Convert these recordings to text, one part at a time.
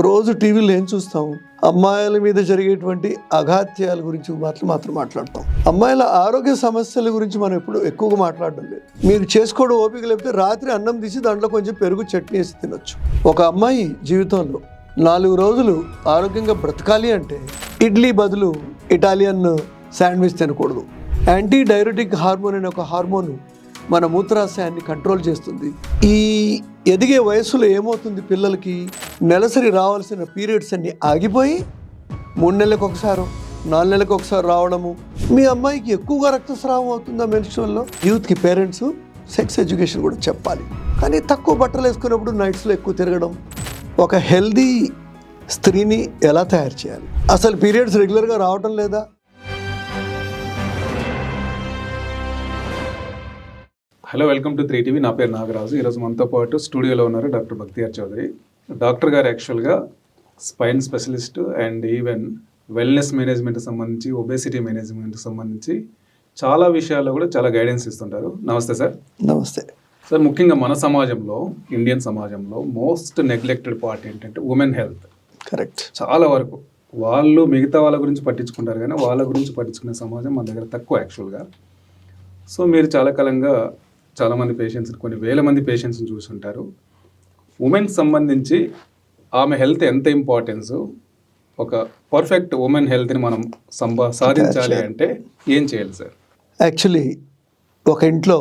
రోజు టీవీలో ఏం చూస్తాం అమ్మాయిల మీద జరిగేటువంటి అఘాత్యాల గురించి మాటలు మాత్రం మాట్లాడతాం. అమ్మాయిల ఆరోగ్య సమస్యల గురించి మనం ఎప్పుడు ఎక్కువగా మాట్లాడడం లేదు. మీరు చేసుకోవడం ఓపిక లేకపోతే రాత్రి అన్నం తీసి దాంట్లో కొంచెం పెరుగు చట్నీ వేసి తినొచ్చు. ఒక అమ్మాయి జీవితంలో నాలుగు రోజులు ఆరోగ్యంగా బ్రతకాలి అంటే ఇడ్లీ బదులు ఇటాలియన్ శాండ్విచ్ తినకూడదు. యాంటీ డైరెటిక్ హార్మోన్ అనే ఒక హార్మోన్ మన మూత్రాశయాన్ని కంట్రోల్ చేస్తుంది. ఈ ఎదిగే వయసులో ఏమవుతుంది పిల్లలకి? నెలసరి రావాల్సిన పీరియడ్స్ అన్ని ఆగిపోయి మూడు నెలలకు ఒకసారి నాలుగు నెలలకు ఒకసారి రావడము. మీ అమ్మాయికి ఎక్కువగా రక్తస్రావం అవుతుందా మెన్స్ట్రువల్లో యూత్కి పేరెంట్స్ సెక్స్ ఎడ్యుకేషన్ కూడా చెప్పాలి. కానీ తక్కువ బట్టలు వేసుకున్నప్పుడు నైట్స్లో ఎక్కువ తిరగడం. ఒక హెల్దీ స్త్రీని ఎలా తయారు చేయాలి? అసలు పీరియడ్స్ రెగ్యులర్గా రావటం లేదా? Hello welcome to three TV నా పేరు నాగరాజు. ఈరోజు మనతో పాటు స్టూడియోలో ఉన్నారు డాక్టర్ భక్తియార్ చౌదరి. డాక్టర్ గారు యాక్చువల్గా spine specialist and even wellness management సంబంధించి ఒబేసిటీ మేనేజ్మెంట్ సంబంధించి చాలా విషయాల్లో కూడా చాలా గైడెన్స్ ఇస్తుంటారు. నమస్తే సార్. నమస్తే. సార్ ముఖ్యంగా మన సమాజంలో ఇండియన్ సమాజంలో మోస్ట్ నెగ్లెక్టెడ్ పార్ట్ ఏంటంటే ఉమెన్ హెల్త్ కరెక్ట్ చాలా వరకు వాళ్ళు మిగతా వాళ్ళ గురించి పట్టించుకుంటారు కానీ వాళ్ళ గురించి పట్టించుకునే సమాజం మన దగ్గర తక్కువ యాక్చువల్గా సో మీరు చాలా కాలంగా చాలామంది పేషెంట్స్ కొన్ని వేల మంది పేషెంట్స్ని చూసుంటారు ఉమెన్ సంబంధించి ఆమె హెల్త్ ఎంత ఇంపార్టెన్స్ ఒక పర్ఫెక్ట్ ఉమెన్ హెల్త్ని మనం సంపా సాధించాలి అంటే ఏం చేయాలి సార్? యాక్చువల్లీ ఒక ఇంట్లో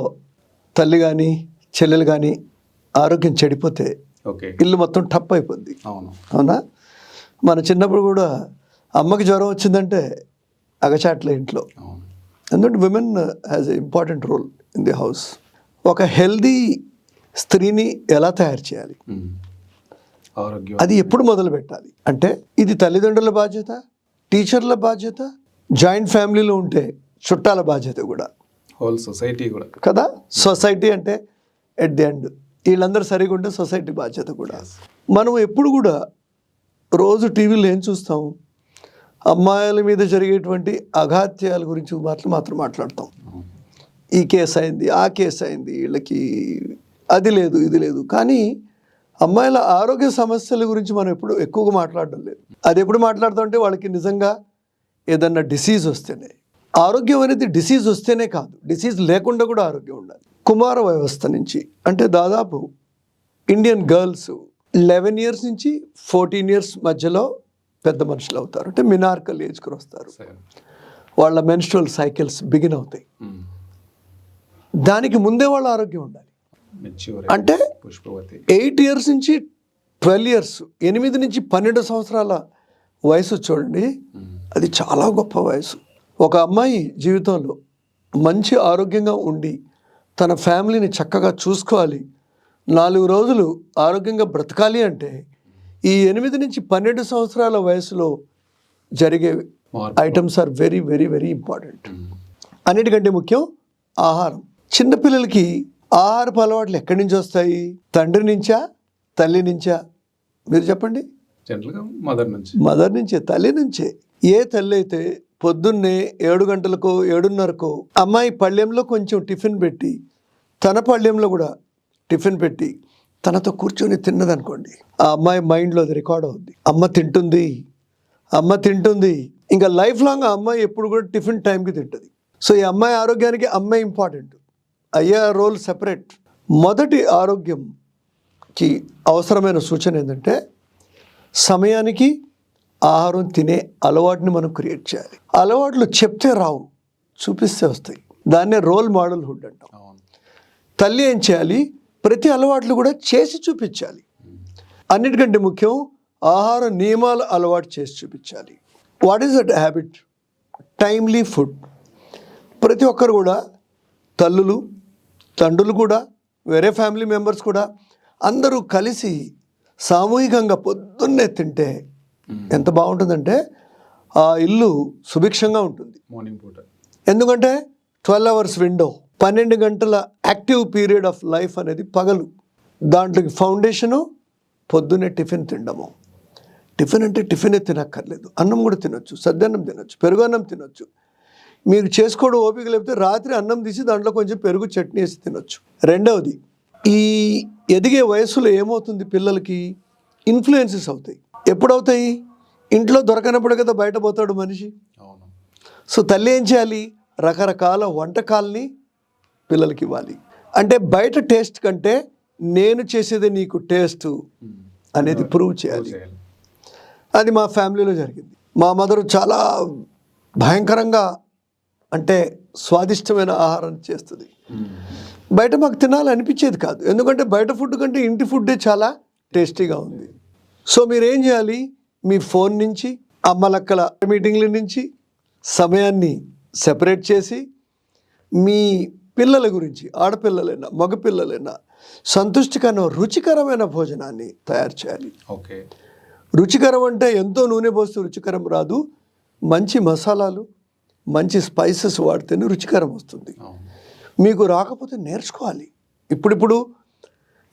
తల్లి కానీ చెల్లెలు కానీ ఆరోగ్యం చెడిపోతే ఓకే. ఇల్లు మొత్తం టప్ అయిపోద్ది. అవును. అవునా? మన చిన్నప్పుడు కూడా అమ్మకి జ్వరం వచ్చిందంటే అగచాట్ల ఇంట్లో. ఎందుకంటే women has a important role in the house ఒక హెల్దీ స్త్రీని ఎలా తయారు చేయాలి? అది ఎప్పుడు మొదలు పెట్టాలి? అంటే ఇది తల్లిదండ్రుల బాధ్యత టీచర్ల బాధ్యత జాయింట్ ఫ్యామిలీలో ఉంటే చుట్టాల బాధ్యత కూడా. హోల్ సొసైటీ కూడా. కదా? సొసైటీ అంటే ఎట్ ది ఎండ్ వీళ్ళందరూ సరిగా ఉంటే సొసైటీ బాధ్యత కూడా. మనం ఎప్పుడు కూడా రోజు టీవీలో ఏం చూస్తాం? అమ్మాయిల మీద జరిగేటువంటి అఘాత్యాల గురించి మాత్రం మాత్రం మాట్లాడతాం. ఈ కేసు అయింది ఆ కేసు అయింది వీళ్ళకి అది లేదు ఇది లేదు. కానీ అమ్మాయిల ఆరోగ్య సమస్యల గురించి మనం ఎప్పుడు ఎక్కువగా మాట్లాడడం లేదు. అది ఎప్పుడు మాట్లాడుతాం అంటే వాళ్ళకి నిజంగా ఏదన్నా డిసీజ్ వస్తేనే. ఆరోగ్యం అనేది డిసీజ్ వస్తేనే కాదు. డిసీజ్ లేకుండా కూడా ఆరోగ్యం ఉండాలి. కుమార వ్యవస్థ నుంచి అంటే దాదాపు ఇండియన్ గర్ల్స్ లెవెన్ ఇయర్స్ నుంచి ఫోర్టీన్ ఇయర్స్ మధ్యలో పెద్ద మనుషులు అవుతారు. అంటే మినార్కల్ ఏజ్కి వస్తారు. వాళ్ళ మెన్స్ట్రువల్ సైకిల్స్ బిగిన్ అవుతాయి. దానికి ముందే వాళ్ళ ఆరోగ్యం ఉండాలి. అంటే ఎయిట్ ఇయర్స్ నుంచి ట్వెల్వ్ ఇయర్స్ ఎనిమిది నుంచి పన్నెండు సంవత్సరాల వయసు చూడండి. మ్మ్. అది చాలా గొప్ప వయసు. ఒక అమ్మాయి జీవితంలో మంచి ఆరోగ్యంగా ఉండి తన ఫ్యామిలీని చక్కగా చూసుకోవాలి. నాలుగు రోజులు ఆరోగ్యంగా బ్రతకాలి అంటే ఈ ఎనిమిది నుంచి పన్నెండు సంవత్సరాల వయసులో జరిగే. Items are very very very important. Hmm. అన్నిటికంటే ముఖ్యం ఆహారం. చిన్నపిల్లలకి ఆహారపు అలవాట్లు ఎక్కడి నుంచి వస్తాయి? తండ్రి నుంచా? తల్లి నుంచా? మీరు చెప్పండి. జనరల్గా మదర్ నుంచి. మదర్ నుంచే తల్లి నుంచే. ఏ తల్లి అయితే పొద్దున్నే ఏడు గంటలకో ఏడున్నరకో అమ్మాయి పళ్ళెంలో కొంచెం టిఫిన్ పెట్టి తన పళ్ళెంలో కూడా టిఫిన్ పెట్టి తనతో కూర్చొని తిన్నదనుకోండి ఆ అమ్మాయి మైండ్లో అది రికార్డ్ అవుద్ది. అమ్మ తింటుంది అమ్మ తింటుంది. ఇంకా లైఫ్ లాంగ్ ఆ అమ్మాయి ఎప్పుడు కూడా టిఫిన్ టైంకి తింటుంది. సో ఈ అమ్మాయి ఆరోగ్యానికి అమ్మాయి ఇంపార్టెంట్. అయ్యా రోల్ సెపరేట్. మొదటి ఆరోగ్యంకి అవసరమైన సూచన ఏంటంటే సమయానికి ఆహారం తినే అలవాటుని మనం క్రియేట్ చేయాలి. అలవాట్లు చెప్తే రావు చూపిస్తే వస్తాయి. దాన్నే రోల్ మోడల్ హుడ్ అంటాం తల్లి ఏం చేయాలి? ప్రతి అలవాట్లు కూడా చేసి చూపించాలి. అన్నిటికంటే ముఖ్యం ఆహార నియమాలు అలవాటు చేసి చూపించాలి. What is that habit timely food ప్రతి ఒక్కరు కూడా తల్లులు తండ్రులు కూడా వేరే ఫ్యామిలీ మెంబర్స్ కూడా అందరూ కలిసి సామూహికంగా పొద్దున్నే తింటే ఎంత బాగుంటుందంటే ఆ ఇల్లు సుభిక్షంగా ఉంటుంది. మార్నింగ్ పూట. ఎందుకంటే ట్వెల్వ్ అవర్స్ విండో పన్నెండు గంటల యాక్టివ్ పీరియడ్ ఆఫ్ లైఫ్ అనేది పగలు. దాంట్లోకి ఫౌండేషను పొద్దున్నే టిఫిన్ తినడము. టిఫిన్ అంటే టిఫినే తినక్కర్లేదు. అన్నం కూడా తినొచ్చు సద్దన్నం తినొచ్చు పెరుగు అన్నం తినొచ్చు. మీకు చేసుకోవడం ఓపిక లేకపోతే రాత్రి అన్నం తీసి దాంట్లో కొంచెం పెరుగు చట్నీ వేసి తినొచ్చు. రెండవది ఈ ఎదిగే వయసులో ఏమవుతుంది పిల్లలకి? ఇన్ఫ్లుయెన్సెస్ అవుతాయి. ఎప్పుడవుతాయి? ఇంట్లో దొరకనప్పుడు కదా బయట పోతాడు మనిషి. అవును. సో తల్లి ఏం చేయాలి? రకరకాల వంటకాల్ని పిల్లలకి ఇవ్వాలి. అంటే బయట టేస్ట్ కంటే నేను చేసేది నీకు టేస్ట్ అనేది ప్రూవ్ చేయాలి. అది మా ఫ్యామిలీలో జరిగింది. మా మదర్ చాలా భయంకరంగా అంటే స్వాదిష్టమైన ఆహారం చేస్తుంది. బయట మాకు తినాలి అనిపించేది కాదు. ఎందుకంటే బయట ఫుడ్ కంటే ఇంటి ఫుడ్డే చాలా టేస్టీగా ఉంది. సో మీరు ఏం చేయాలి? మీ ఫోన్ నుంచి అమ్మలక్కల మీటింగ్ల నుంచి సమయాన్ని సెపరేట్ చేసి మీ పిల్లల గురించి ఆడపిల్లలైనా మగపిల్లలైనా సంతుష్టికరమైన రుచికరమైన భోజనాన్ని తయారు చేయాలి. ఓకే. రుచికరం అంటే ఎంతో నూనె పోస్తే రుచికరం రాదు. మంచి మసాలాలు మంచి స్పైసెస్ వాడితేనే రుచికరం వస్తుంది. మీకు రాకపోతే నేర్చుకోవాలి. ఇప్పుడిప్పుడు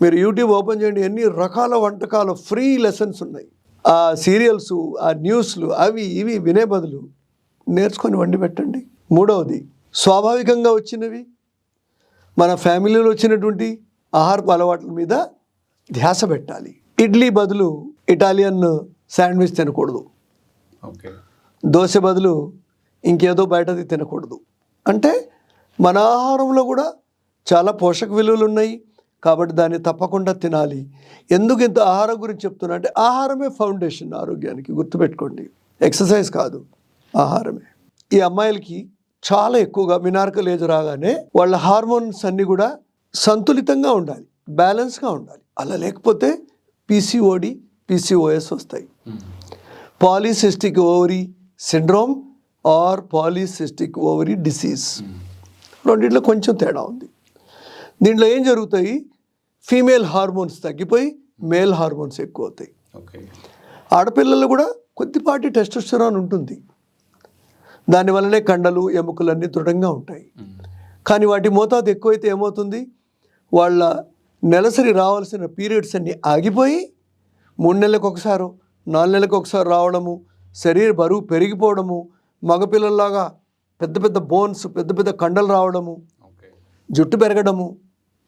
మీరు యూట్యూబ్ ఓపెన్ చేయండి ఎన్ని రకాల వంటకాలు ఫ్రీ లెసన్స్ ఉన్నాయి. ఆ సీరియల్స్ ఆ న్యూస్లు అవి ఇవి వినే బదులు నేర్చుకొని వండి పెట్టండి. మూడవది స్వాభావికంగా వచ్చినవి మన ఫ్యామిలీలో వచ్చినటువంటి ఆహారపు అలవాట్ల మీద ధ్యాస పెట్టాలి. ఇడ్లీ బదులు ఇటాలియన్ శాండ్విచ్ తినకూడదు. ఓకే. దోశ బదులు ఇంకేదో బయటది తినకూడదు. అంటే మన ఆహారంలో కూడా చాలా పోషక విలువలు ఉన్నాయి. కాబట్టి దాన్ని తప్పకుండా తినాలి. ఎందుకు ఇంత ఆహారం గురించి చెప్తున్నా అంటే ఆహారమే ఫౌండేషన్ ఆరోగ్యానికి గుర్తుపెట్టుకోండి. ఎక్సర్సైజ్ కాదు ఆహారమే. ఈ అమ్మాయిలకి చాలా ఎక్కువగా మినార్కల్ ఏజ్ రాగానే వాళ్ళ హార్మోన్స్ అన్నీ కూడా సంతులితంగా ఉండాలి బ్యాలెన్స్గా ఉండాలి. అలా లేకపోతే పీసీఓడి పీసీఓఎస్ వస్తాయి. Polycystic ovary syndrome or polycystic ovary disease. రెండిట్లో కొంచెం తేడా ఉంది. దీంట్లో ఏం జరుగుతాయి? ఫీమేల్ హార్మోన్స్ తగ్గిపోయి మేల్ హార్మోన్స్ ఎక్కువ అవుతాయి ఆడపిల్లలు కూడా కొద్దిపాటి టెస్టోస్టెరాన్ ఉంటుంది. దానివల్లనే కండలు ఎముకలన్నీ దృఢంగా ఉంటాయి. కానీ వాటి మోతాదు ఎక్కువైతే ఏమవుతుంది? వాళ్ళ నెలసరి రావాల్సిన పీరియడ్స్ అన్నీ ఆగిపోయి మూడు నెలలకు ఒకసారి నాలుగు నెలలకు ఒకసారి రావడము శరీర బరువు పెరిగిపోవడము మగపిల్లల్లాగా పెద్ద పెద్ద బోన్స్ పెద్ద పెద్ద కండలు రావడము జుట్టు పెరగడము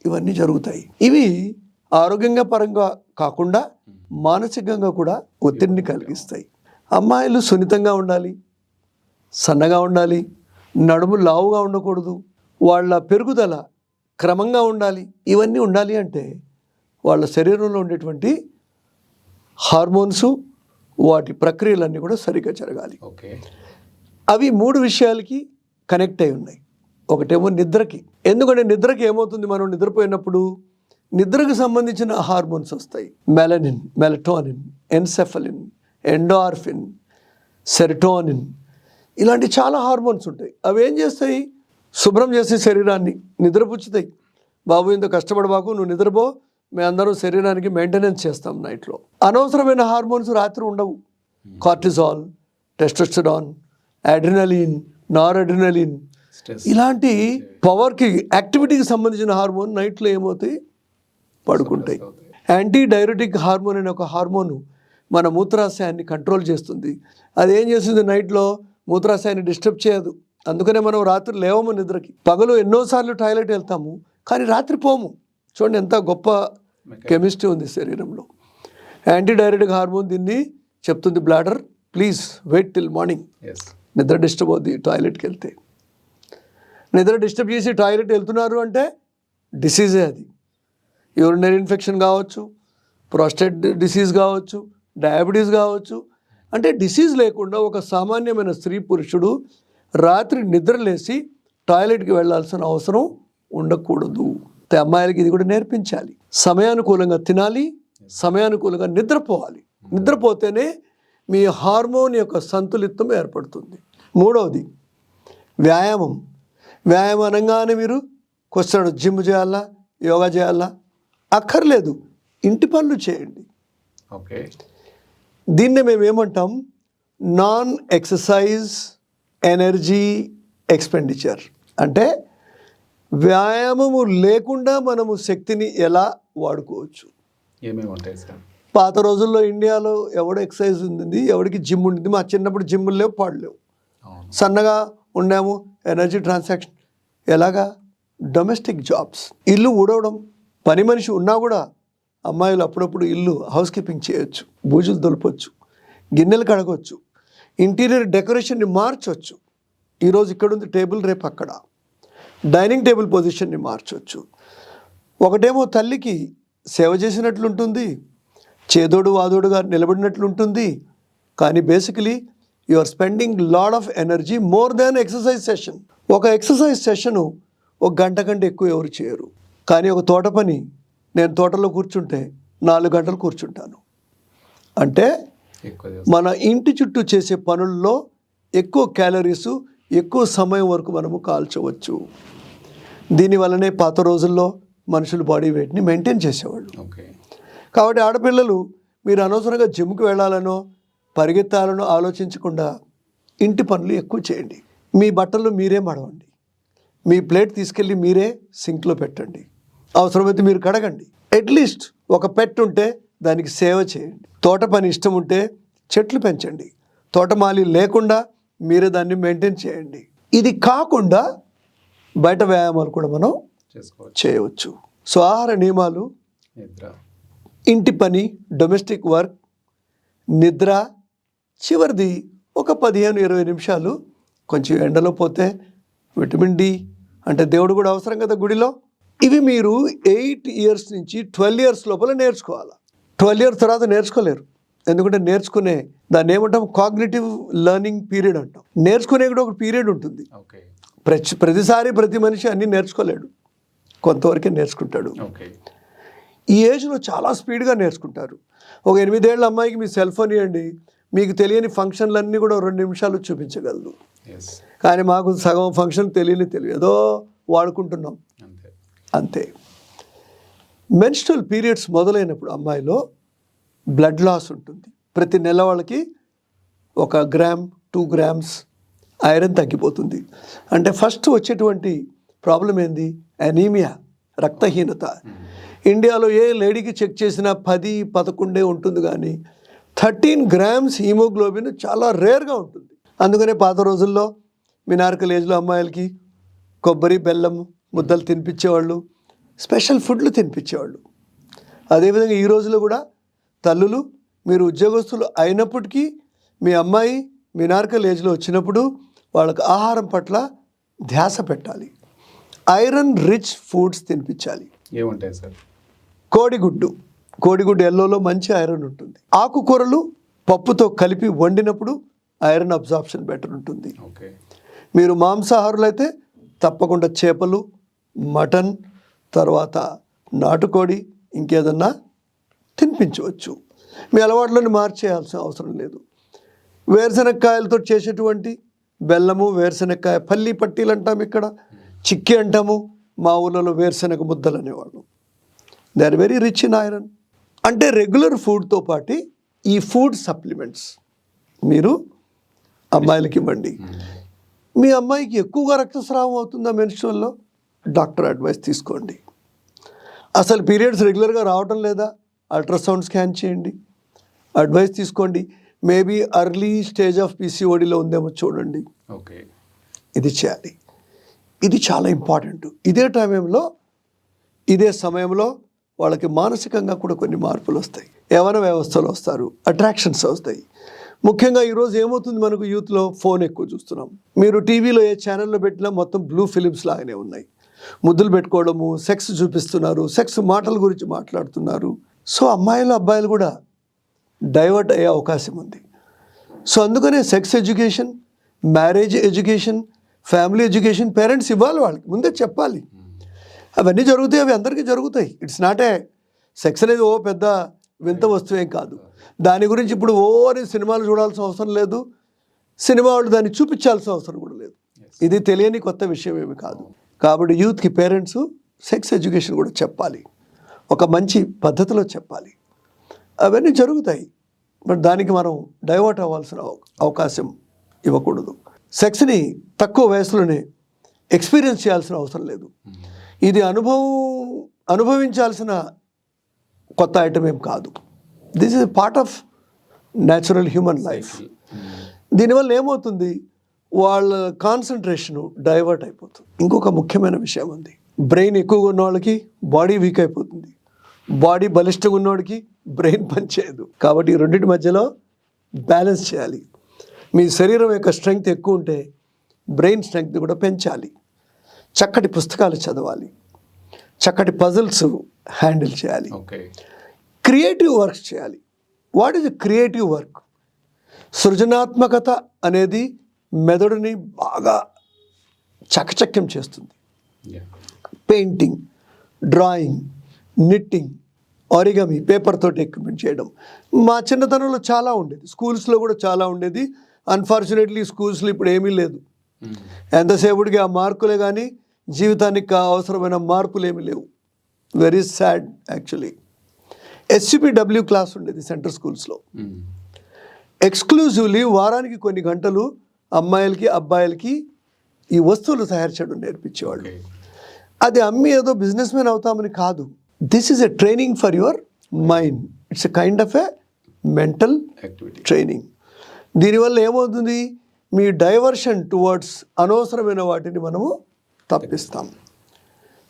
ఇవన్నీ జరుగుతాయి. ఇవి ఆరోగ్యంగా పరంగా కాకుండా మానసికంగా కూడా ఒత్తిడిని కలిగిస్తాయి. అమ్మాయిలు సున్నితంగా ఉండాలి సన్నగా ఉండాలి నడుము లావుగా ఉండకూడదు వాళ్ళ పెరుగుదల క్రమంగా ఉండాలి ఇవన్నీ ఉండాలి అంటే వాళ్ళ శరీరంలో ఉండేటువంటి హార్మోన్సు వాటి ప్రక్రియలన్నీ కూడా సరిగ్గా జరగాలి. ఓకే. అవి మూడు విషయాలకి కనెక్ట్ అయి ఉన్నాయి. ఒకటేమో నిద్రకి. ఎందుకంటే నిద్రకి ఏమవుతుంది? మనం నిద్రపోయినప్పుడు నిద్రకు సంబంధించిన హార్మోన్స్ వస్తాయి. Melanin melatonin enkephalin endorphin serotonin ఇలాంటి చాలా హార్మోన్స్ ఉంటాయి. అవి ఏం చేస్తాయి? శుభ్రం చేసే శరీరాన్ని నిద్రపుచ్చుతాయి. బాబు ఇంత కష్టపడబాకు నువ్వు నిద్రపో. మేమందరం శరీరానికి మెయింటెనెన్స్ చేస్తాం నైట్లో అనవసరమైన హార్మోన్స్ రాత్రి ఉండవు. Cortisol testosterone adrenaline noradrenaline ఇలాంటి పవర్కి యాక్టివిటీకి సంబంధించిన హార్మోన్ నైట్లో ఏమవుతాయి? పడుకుంటాయి. యాంటీ డైరెటిక్ హార్మోన్ అనే ఒక హార్మోన్ మన మూత్రాశయాన్ని కంట్రోల్ చేస్తుంది. అది ఏం చేస్తుంది నైట్లో మూత్రాశయాన్ని డిస్టర్బ్ చేయదు. అందుకనే మనం రాత్రి లేవము నిద్రకి. పగలు ఎన్నోసార్లు టాయిలెట్ వెళ్తాము కానీ రాత్రి పోము. చూడండి ఎంత గొప్ప కెమిస్ట్రీ ఉంది శరీరంలో. యాంటీ డైరెటిక్ హార్మోన్ దీన్ని చెప్తుంది bladder please wait till morning నిద్ర డిస్టర్బ్ అవుద్ది టాయిలెట్కి వెళ్తే నిద్ర డిస్టర్బ్ చేసి టాయిలెట్ వెళ్తున్నారు అంటే డిసీజే అది. యూరినరీ ఇన్ఫెక్షన్ కావచ్చు ప్రోస్టేట్ డిసీజ్ కావచ్చు డయాబెటీస్ కావచ్చు. అంటే డిసీజ్ లేకుండా ఒక సామాన్యమైన స్త్రీ పురుషుడు రాత్రి నిద్రలేసి టాయిలెట్కి వెళ్ళాల్సిన అవసరం ఉండకూడదు. అమ్మాయిలకి ఇది కూడా నేర్పించాలి. సమయానుకూలంగా తినాలి సమయానుకూలంగా నిద్రపోవాలి. నిద్రపోతేనే మీ హార్మోన్ యొక్క సంతులితం ఏర్పడుతుంది. మూడవది వ్యాయామం. వ్యాయామం అనగానే మీరు క్వశ్చన్ జిమ్ చేయాలా యోగా చేయాలా? అక్కర్లేదు ఇంటి పనులు చేయండి. ఓకే. దీన్నే మేము ఏమంటాం? Non exercise energy expenditure. అంటే వ్యాయామము లేకుండా మనము శక్తిని ఎలా వాడుకోవచ్చు? ఏమేమి ఉంటాయి సార్? పాత రోజుల్లో ఇండియాలో ఎవడు ఎక్సర్సైజ్ ఉంది ఎవడికి జిమ్ ఉండింది మా చిన్నప్పుడు జిమ్లు లేవు పాడు లేవు. అవును. సన్నగా ఉండాము ఎనర్జీ ట్రాన్సాక్షన్. ఎలాగా? Domestic jobs. ఇల్లు ఊడవడం. పని మనిషి ఉన్నా కూడా అమ్మాయిలు అప్పుడప్పుడు ఇల్లు హౌస్ కీపింగ్ చేయొచ్చు బూజులు దులపొచ్చు గిన్నెలు కడగొచ్చు ఇంటీరియర్ డెకరేషన్ని మార్చొచ్చు. ఈరోజు ఇక్కడ ఉంది టేబుల్ రేపు అక్కడ. డైనింగ్ టేబుల్ పొజిషన్ని మార్చొచ్చు. ఒకటేమో తల్లికి సేవ చేసినట్లుంటుంది చేదోడు వాదోడుగా నిలబడినట్లుంటుంది. కానీ basically you are spending lot of energy more than exercise session ఒక ఎక్సర్సైజ్ సెషను ఒక గంట కంటే ఎక్కువ ఎవరు చేయరు. కానీ ఒక తోట పని నేను తోటలో కూర్చుంటే నాలుగు గంటలు కూర్చుంటాను. అంటే మన ఇంటి చుట్టూ చేసే పనుల్లో ఎక్కువ క్యాలరీస్ ఎక్కువ సమయం వరకు మనము కాల్చవచ్చు. దీనివల్లనే పాత రోజుల్లో మనుషులు బాడీ వెయిట్ని మెయింటైన్ చేసేవాళ్ళు. ఓకే. కాబట్టి ఆడపిల్లలు మీరు అనవసరంగా జిమ్కి వెళ్ళాలనో పరిగెత్తాలనో ఆలోచించకుండా ఇంటి పనులు ఎక్కువ చేయండి. మీ బట్టలు మీరే మడవండి. మీ ప్లేట్ తీసుకెళ్ళి మీరే సింక్లో పెట్టండి. అవసరమైతే మీరు కడగండి. అట్లీస్ట్ ఒక పెట్ ఉంటే దానికి సేవ చేయండి. తోట పని ఇష్టం ఉంటే చెట్లు పెంచండి. తోటమాలి లేకుండా మీరే దాన్ని మెయింటైన్ చేయండి. ఇది కాకుండా బయట వ్యాయామాలు కూడా మనం చేసుకోవచ్చు. చేయవచ్చు. సో ఆహార నియమాలు నిద్ర. ఇంటి పని డొమెస్టిక్ వర్క్ నిద్ర చివరిది ఒక పదిహేను ఇరవై నిమిషాలు. కొంచెం ఎండలో పోతే విటమిన్ డి అంటే దేవుడు కూడా అవసరం కదా గుడిలో? ఇవి మీరు ఎయిట్ ఇయర్స్ నుంచి ట్వెల్వ్ ఇయర్స్ లోపల నేర్చుకోవాలి? ట్వెల్వ్ ఇయర్స్ తర్వాత నేర్చుకోలేరు. ఎందుకంటే నేర్చుకునే దాన్ని ఏమంటాం? కాగ్నిటివ్ లెర్నింగ్ పీరియడ్ అంటాం. నేర్చుకునే కూడా ఒక పీరియడ్ ఉంటుంది. ప్రతి ప్రతిసారి ప్రతి మనిషి అన్నీ నేర్చుకోలేడు. కొంతవరకే నేర్చుకుంటాడు. ఓకే. ఈ ఏజ్లో చాలా స్పీడ్గా నేర్చుకుంటారు. ఒక ఎనిమిదేళ్ళ అమ్మాయికి మీ సెల్ ఫోన్ ఇవ్వండి మీకు తెలియని ఫంక్షన్లన్నీ కూడా రెండు నిమిషాలు చూపించగలదు. కానీ మాకు సగం ఫంక్షన్ తెలియని తెలియదు. ఏదో వాడుకుంటున్నాం. అంతే. అంతే. మెన్స్ట్రల్ పీరియడ్స్ మొదలైనప్పుడు అమ్మాయిలో బ్లడ్ లాస్ ఉంటుంది. ప్రతి నెల వాళ్ళకి ఒక గ్రామ్ టూ గ్రామ్స్ ఐరన్ తగ్గిపోతుంది. అంటే ఫస్ట్ వచ్చేటువంటి ప్రాబ్లం ఏంది? అనీమియా రక్తహీనత. ఇండియాలో ఏ లేడీకి చెక్ చేసినా పది పదకొండే ఉంటుంది కానీ థర్టీన్ గ్రామ్స్ హీమోగ్లోబిన్ చాలా రేర్గా ఉంటుంది. అందుకనే పాత రోజుల్లో మినార్కల్ ఏజ్లో అమ్మాయిలకి కొబ్బరి బెల్లం ముద్దలు తినిపించేవాళ్ళు స్పెషల్ ఫుడ్లు తినిపించేవాళ్ళు. అదేవిధంగా ఈ రోజులో కూడా తల్లులు మీరు ఉద్యోగస్తులు అయినప్పటికీ మీ అమ్మాయి మినార్కల్ ఏజ్లో వచ్చినప్పుడు వాళ్ళకు ఆహారం పట్ల ధ్యాస పెట్టాలి. ఐరన్ రిచ్ ఫుడ్స్ తినిపించాలి. ఏముంటాయి సార్? కోడిగుడ్డు. కోడిగుడ్డు ఎల్లోలో మంచి ఐరన్ ఉంటుంది. ఆకుకూరలు పప్పుతో కలిపి వండినప్పుడు ఐరన్ అబ్జార్ప్షన్ బెటర్ ఉంటుంది. ఓకే. మీరు మాంసాహారులైతే తప్పకుండా చేపలు మటన్ తర్వాత నాటుకోడి ఇంకేదన్నా తినిపించవచ్చు. మీ అలవాట్లను మార్చేయాల్సిన అవసరం లేదు. వేరుశనక్కాయలతో చేసేటువంటి బెల్లము వేరుశనక్కాయ పల్లి పట్టీలు అంటాం ఇక్కడ. చిక్కి అంటాము. మా ఊళ్ళలో వేరుశనగ ముద్దలు అనేవాళ్ళం. They are very rich in iron అంటే రెగ్యులర్ ఫుడ్తో పాటు ఈ ఫుడ్ సప్లిమెంట్స్ మీరు అమ్మాయిలకి ఇవ్వండి. మీ అమ్మాయికి ఎక్కువగా రక్తస్రావం అవుతుందా మెన్స్ట్రువల్లో? డాక్టర్ అడ్వైస్ తీసుకోండి. అసలు పీరియడ్స్ రెగ్యులర్గా రావటం లేదా? అల్ట్రాసౌండ్ స్కాన్ చేయండి. అడ్వైస్ తీసుకోండి. మేబీ అర్లీ స్టేజ్ ఆఫ్ పీసీఓడిలో ఉందేమో చూడండి. ఓకే ఇది చేయాలి. ఇది చాలా ఇంపార్టెంట్ ఇదే టైంలో ఇదే సమయంలో వాళ్ళకి మానసికంగా కూడా కొన్ని మార్పులు వస్తాయి. యవన వ్యవస్థలు వస్తారు. అట్రాక్షన్స్ వస్తాయి. ముఖ్యంగా ఈరోజు ఏమవుతుంది మనకు యూత్లో? ఫోన్ ఎక్కువ చూస్తున్నాం. మీరు టీవీలో ఏ ఛానల్లో పెట్టినా మొత్తం బ్లూ ఫిలిమ్స్ లాగానే ఉన్నాయి. ముద్దులు పెట్టుకోవడము సెక్స్ చూపిస్తున్నారు సెక్స్ మాటల గురించి మాట్లాడుతున్నారు. సో అమ్మాయిలు అబ్బాయిలు కూడా డైవర్ట్ అయ్యే అవకాశం ఉంది. సో అందుకనే sex education marriage education family education parents ఇవ్వాలి వాళ్ళకి. ముందే చెప్పాలి. అవన్నీ జరుగుతాయి అవి అందరికీ జరుగుతాయి. ఇట్స్ నాట్ ఏ సెక్స్ అనేది ఓ పెద్ద వింత వస్తువేం కాదు. దాని గురించి ఇప్పుడు ఓ అని సినిమాలు చూడాల్సిన అవసరం లేదు. సినిమా వాళ్ళు దాన్ని చూపించాల్సిన అవసరం కూడా లేదు. ఇది తెలియని కొత్త విషయం ఏమి కాదు. కాబట్టి యూత్కి పేరెంట్స్ సెక్స్ ఎడ్యుకేషన్ కూడా చెప్పాలి. ఒక మంచి పద్ధతిలో చెప్పాలి. అవన్నీ జరుగుతాయి. బట్ దానికి మనం డైవర్ట్ అవ్వాల్సిన అవ- అవకాశం ఇవ్వకూడదు. సెక్స్ని తక్కువ వయసులోనే ఎక్స్పీరియన్స్ చేయాల్సిన అవసరం లేదు. ఇది అనుభవం అనుభవించాల్సిన కొత్త ఐటమ్ ఏం కాదు. This is part of natural human life దీనివల్ల ఏమవుతుంది? వాళ్ళ కాన్సన్ట్రేషన్ డైవర్ట్ అయిపోతుంది. ఇంకొక ముఖ్యమైన విషయం ఉంది. బ్రెయిన్ ఎక్కువగా ఉన్నవాళ్ళకి బాడీ వీక్ అయిపోతుంది. బాడీ బలిష్టంగా ఉన్నవాడికి బ్రెయిన్ పనిచేయదు. కాబట్టి రెండింటి మధ్యలో బ్యాలెన్స్ చేయాలి. మీ శరీరం యొక్క స్ట్రెంగ్త్ ఎక్కువ ఉంటే బ్రెయిన్ స్ట్రెంగ్త్ కూడా పెంచాలి. చక్కటి పుస్తకాలు చదవాలి. చక్కటి పజిల్స్ హ్యాండిల్ చేయాలి. క్రియేటివ్ వర్క్స్ చేయాలి. వాట్ ఈజ్ క్రియేటివ్ వర్క్ సృజనాత్మకత అనేది మెదడుని బాగా చకచక్యం చేస్తుంది. Painting drawing knitting origami paper తోటి ఎక్విప్మెంట్ చేయడం. మా చిన్నతనంలో చాలా ఉండేది. స్కూల్స్లో కూడా చాలా ఉండేది. అన్ఫార్చునేట్లీ స్కూల్స్లో ఇప్పుడు ఏమీ లేదు. ఎంతసేపుడికి ఆ మార్కులే కానీ జీవితానికి అవసరమైన మార్పులు ఏమీ లేవు very sad actually SCPW class ఉండేది సెంటర్ స్కూల్స్లో. ఎక్స్క్లూజివ్లీ వారానికి కొన్ని గంటలు అమ్మాయిలకి అబ్బాయిలకి ఈ వస్తువులు తయారు చేయడం నేర్పించేవాళ్ళు. అది అమ్మి ఏదో బిజినెస్ మ్యాన్ అవుతామని కాదు. This is a training for your mind it's a kind of a mental activity training దీనివల్ల ఏమవుతుంది? మీ డైవర్షన్ టువర్డ్స్ అనవసరమైన వాటిని మనము తప్పిస్తాం.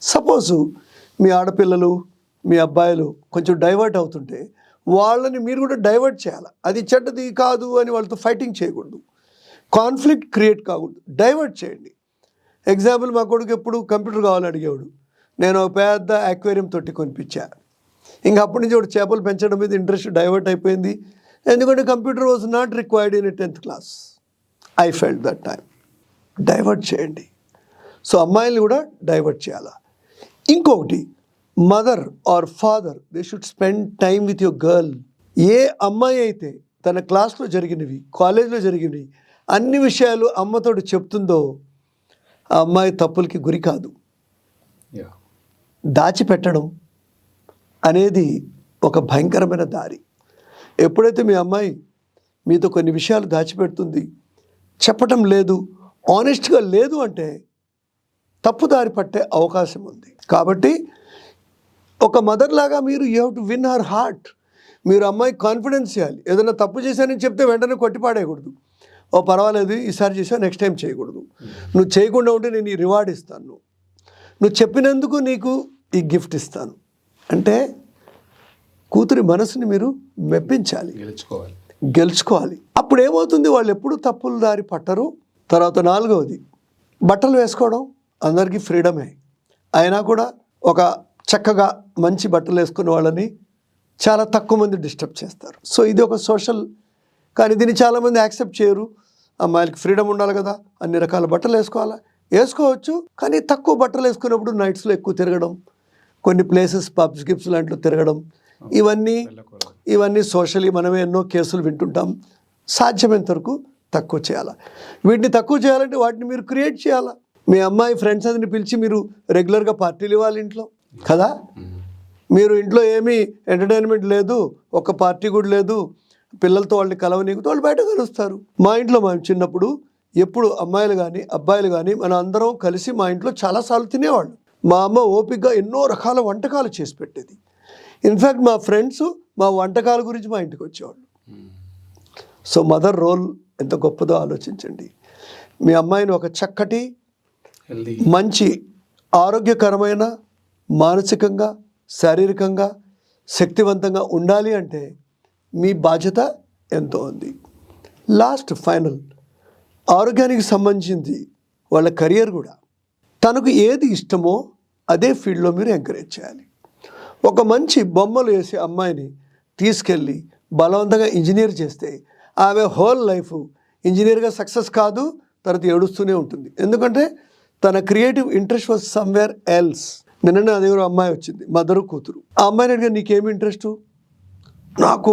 సపోజు మీ ఆడపిల్లలు మీ అబ్బాయిలు కొంచెం డైవర్ట్ అవుతుంటే వాళ్ళని మీరు కూడా డైవర్ట్ చేయాలి. అది చెడ్డది కాదు అని వాళ్ళతో ఫైటింగ్ చేయకూడదు. కాన్ఫ్లిక్ట్ క్రియేట్ కాకూడదు. డైవర్ట్ చేయండి. ఎగ్జాంపుల్ మా కొడుకు ఎప్పుడు కంప్యూటర్ కావాలని అడిగేవాడు. నేను ఒక పెద్ద అక్వేరియం తోటి కొనిపించా. ఇంకా అప్పటి నుంచి వాడు చేపలు పెంచడం మీద ఇంట్రెస్ట్ డైవర్ట్ అయిపోయింది. ఎందుకంటే computer was not required in tenth class. I felt that time divert చేయండి. సో అమ్మాయిల్ని కూడా డైవర్ట్ చేయాలా? ఇంకొకటి mother or father they should spend time with your girl ఏ అమ్మాయి అయితే తన క్లాస్లో జరిగినవి కాలేజ్లో జరిగినవి అన్ని విషయాలు అమ్మతోటి చెప్తుందో ఆ అమ్మాయి తప్పులకి గురి కాదు. దాచిపెట్టడం అనేది ఒక భయంకరమైన దారి. ఎప్పుడైతే మీ అమ్మాయి మీతో కొన్ని విషయాలు దాచిపెడుతుంది చెప్పటం లేదు ఆనెస్ట్గా లేదు అంటే తప్పు దారి పట్టే అవకాశం ఉంది. కాబట్టి ఒక మదర్ లాగా మీరు you have to win her heart మీరు అమ్మాయి కాన్ఫిడెన్స్ చేయాలి. ఏదైనా తప్పు చేశానని చెప్తే వెంటనే కొట్టిపాడేయకూడదు ఓ పర్వాలేదు ఈసారి చేసా నెక్స్ట్ టైం చేయకూడదు. నువ్వు చేయకుండా ఉంటే నేను ఈ రివార్డ్ ఇస్తాను. నువ్వు నువ్వు చెప్పినందుకు నీకు ఈ గిఫ్ట్ ఇస్తాను. అంటే కూతురి మనసుని మీరు మెప్పించాలి. గెలుచుకోవాలి. గెలుచుకోవాలి. అప్పుడు ఏమవుతుంది వాళ్ళు ఎప్పుడు తప్పులు దారి పట్టరు. తర్వాత నాలుగవది బట్టలు వేసుకోవడం అందరికీ ఫ్రీడమే. అయినా కూడా ఒక చక్కగా మంచి బట్టలు వేసుకున్న వాళ్ళని చాలా తక్కువ మంది డిస్టర్బ్ చేస్తారు. సో ఇది ఒక సోషల్ కానీ దీన్ని చాలామంది యాక్సెప్ట్ చేయరు. అమ్మాయిలకి ఫ్రీడమ్ ఉండాలి కదా అన్ని రకాల బట్టలు వేసుకోవాలా? వేసుకోవచ్చు కానీ తక్కువ బట్టలు వేసుకున్నప్పుడు నైట్స్లో ఎక్కువ తిరగడం కొన్ని ప్లేసెస్ పబ్స్ గిప్స్ లాంటిలో తిరగడం ఇవన్నీ ఇవన్నీ సోషలీ మనమే ఎన్నో కేసులు వింటుంటాం. సాధ్యమైనంత వరకు తక్కువ చేయాలి? వీటిని తక్కువ చేయాలంటే వాటిని మీరు క్రియేట్ చేయాలా? మీ అమ్మాయి ఫ్రెండ్స్ అందరిని పిలిచి మీరు రెగ్యులర్గా పార్టీలు ఇవ్వాలి ఇంట్లో? కదా? మీరు ఇంట్లో ఏమీ ఎంటర్టైన్మెంట్ లేదు ఒక పార్టీ కూడా లేదు పిల్లలతో వాళ్ళని కలవనీకు వాళ్ళు బయట కలుస్తారు. మా ఇంట్లో మేము చిన్నప్పుడు ఎప్పుడు అమ్మాయిలు కానీ అబ్బాయిలు కానీ మన అందరం కలిసి మా ఇంట్లో చాలాసార్లు తినేవాళ్ళు. మా అమ్మ ఓపికగా ఎన్నో రకాల వంటకాలు చేసి పెట్టేది. ఇన్ఫ్యాక్ట్ మా ఫ్రెండ్స్ మా వంటకాల గురించి మా ఇంటికి వచ్చేవాళ్ళు. సో మదర్ రోల్ ఎంత గొప్పదో ఆలోచించండి. మీ అమ్మాయిని ఒక చక్కటి మంచి ఆరోగ్యకరమైన మానసికంగా శారీరకంగా శక్తివంతంగా ఉండాలి అంటే మీ బాధ్యత ఎంతో ఉంది. లాస్ట్ ఫైనల్ ఆరోగ్యానికి సంబంధించింది వాళ్ళ కెరియర్ కూడా. తనకు ఏది ఇష్టమో అదే ఫీల్డ్లో మీరు ఎంకరేజ్ చేయాలి. ఒక మంచి బొమ్మలు వేసే అమ్మాయిని తీసుకెళ్ళి బలవంతంగా ఇంజనీర్ చేస్తే ఆమె హోల్ లైఫ్ ఇంజనీర్గా సక్సెస్ కాదు తర్వాత ఏడుస్తూనే ఉంటుంది. ఎందుకంటే తన creative interest was somewhere else నిన్న నా దగ్గర అమ్మాయి వచ్చింది మదర్ కూతురు. ఆ అమ్మాయిని అడిగా నీకేమి ఇంట్రెస్ట్ నాకు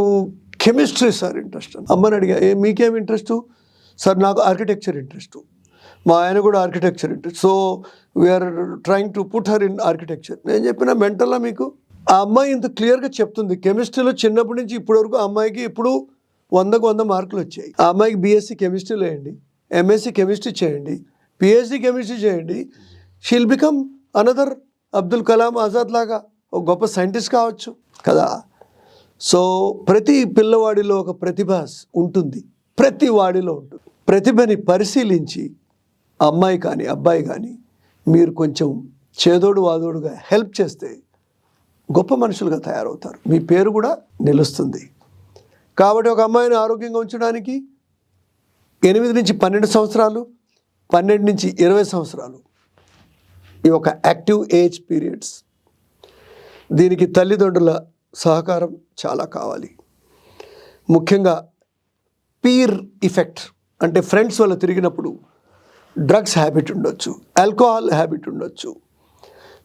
కెమిస్ట్రీ సార్ ఇంట్రెస్ట్ అమ్మని అడిగా ఏ మీకేం ఇంట్రెస్ట్ సార్ నాకు ఆర్కిటెక్చర్ ఇంట్రెస్ట్ మా ఆయన కూడా architecture interest so we are trying to put her in architecture నేను చెప్పిన మెంటల్లా మీకు? ఆ అమ్మాయి ఇంత క్లియర్గా చెప్తుంది. కెమిస్ట్రీలో చిన్నప్పటి నుంచి ఇప్పటి వరకు అమ్మాయికి ఇప్పుడు వందకు వంద మార్కులు వచ్చాయి. ఆ అమ్మాయికి బీఎస్సీ కెమిస్ట్రీ వేయండి ఎంఎస్సీ కెమిస్ట్రీ చేయండి పిహెచ్డి కెమిస్ట్రీ చేయండి. She'll become another Abdul Kalam Azad లాగా ఒక గొప్ప సైంటిస్ట్ కావచ్చు కదా. సో ప్రతి పిల్లవాడిలో ఒక ప్రతిభ ఉంటుంది. ప్రతి వాడిలో ఉంటుంది. ప్రతిభని పరిశీలించి అమ్మాయి కానీ అబ్బాయి కానీ మీరు కొంచెం చేదోడు వాదోడుగా హెల్ప్ చేస్తే గొప్ప మనుషులుగా తయారవుతారు. మీ పేరు కూడా నిలుస్తుంది. కాబట్టి ఒక అమ్మాయిని ఆరోగ్యంగా ఉంచడానికి ఎనిమిది నుంచి పన్నెండు సంవత్సరాలు పన్నెండు నుంచి ఇరవై సంవత్సరాలు ఈ ఒక యాక్టివ్ ఏజ్ పీరియడ్స్. దీనికి తల్లిదండ్రుల సహకారం చాలా కావాలి. ముఖ్యంగా పీర్ ఇఫెక్ట్ అంటే ఫ్రెండ్స్ వల్ల తిరిగినప్పుడు డ్రగ్స్ హ్యాబిట్ ఉండొచ్చు ఆల్కహాల్ హ్యాబిట్ ఉండొచ్చు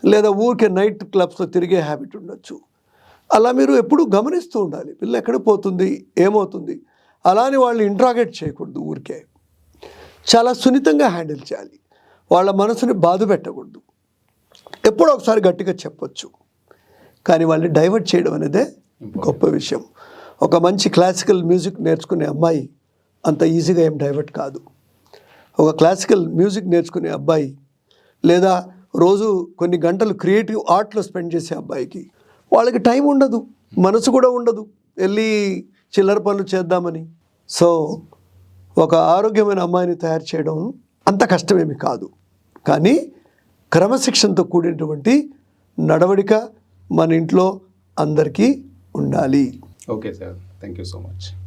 లేదా ఊరికే నైట్ క్లబ్స్లో తిరిగే హ్యాబిట్ ఉండొచ్చు. అలా మీరు ఎప్పుడూ గమనిస్తూ ఉండాలి. పిల్ల ఎక్కడ పోతుంది? ఏమవుతుంది? అలానే వాళ్ళు ఇంట్రాగేట్ చేయకూడదు ఊరికే. చాలా సున్నితంగా హ్యాండిల్ చేయాలి. వాళ్ళ మనసుని బాధ పెట్టకూడదు. ఎప్పుడో ఒకసారి గట్టిగా చెప్పొచ్చు. కానీ వాళ్ళని డైవర్ట్ చేయడం అనేదే గొప్ప విషయం. ఒక మంచి క్లాసికల్ మ్యూజిక్ నేర్చుకునే అమ్మాయి అంత ఈజీగా ఏం డైవర్ట్ కాదు. ఒక క్లాసికల్ మ్యూజిక్ నేర్చుకునే అబ్బాయి లేదా రోజు కొన్ని గంటలు క్రియేటివ్ ఆర్ట్లో స్పెండ్ చేసే అబ్బాయికి. వాళ్ళకి టైం ఉండదు. మనసు కూడా ఉండదు. వెళ్ళి చిల్లర పనులు చేద్దామని. సో ఒక ఆరోగ్యమైన అమ్మాయిని తయారు చేయడం అంత కష్టమేమి కాదు. కానీ క్రమశిక్షణతో కూడినటువంటి నడవడిక మన ఇంట్లో అందరికీ ఉండాలి. Okay sir. Thank you so much.